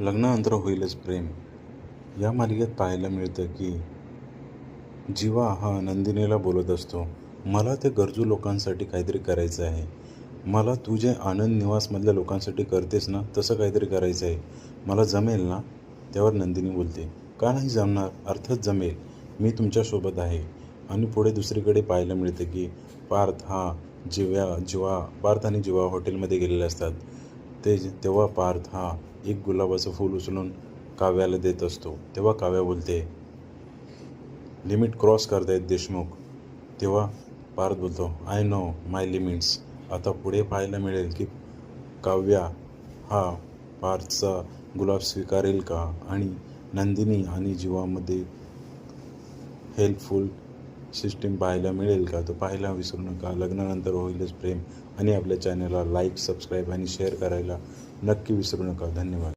लग्नानंतर होईलच प्रेम. या मालिकेत पाहायला मिळतं की जीवा हा नंदिनीला बोलत असतो मला ते गरजू लोकांसाठी काहीतरी करायचं आहे. मला तू जे आनंद निवासमधल्या लोकांसाठी करतेस ना तसं काहीतरी करायचं आहे. मला जमेल ना? त्यावर नंदिनी बोलते. का नाही जमणार? अर्थात जमेल. मी तुमच्यासोबत आहे. आणि पुढे दुसरीकडे पाहायला मिळतं की पार्थ हा जिव्या जिवा पार्थ आणि जिवा हॉटेलमध्ये गेलेले असतात. ते तेव्हा पार्थ हा एक गुलाबाचं फूल उचलून काव्याला देत असतो. तेव्हा काव्या बोलते लिमिट क्रॉस करतायत देशमुख. तेव्हा पार्थ बोलतो आय नो माय लिमिट्स आता पुढे पाहायला मिळेल की काव्या हा पार्थचा गुलाब स्वीकारेल का? आणि नंदिनी आणि जीवामध्ये हेल्पफुल सिस्टीम पाहायला मिळेल का? तो पाहायला विसरू नका. लग्नानंतर होईलच प्रेम. आणि आपल्या चॅनलला लाईक सबस्क्राईब आणि शेअर करायला नक्की विसरू नका. धन्यवाद.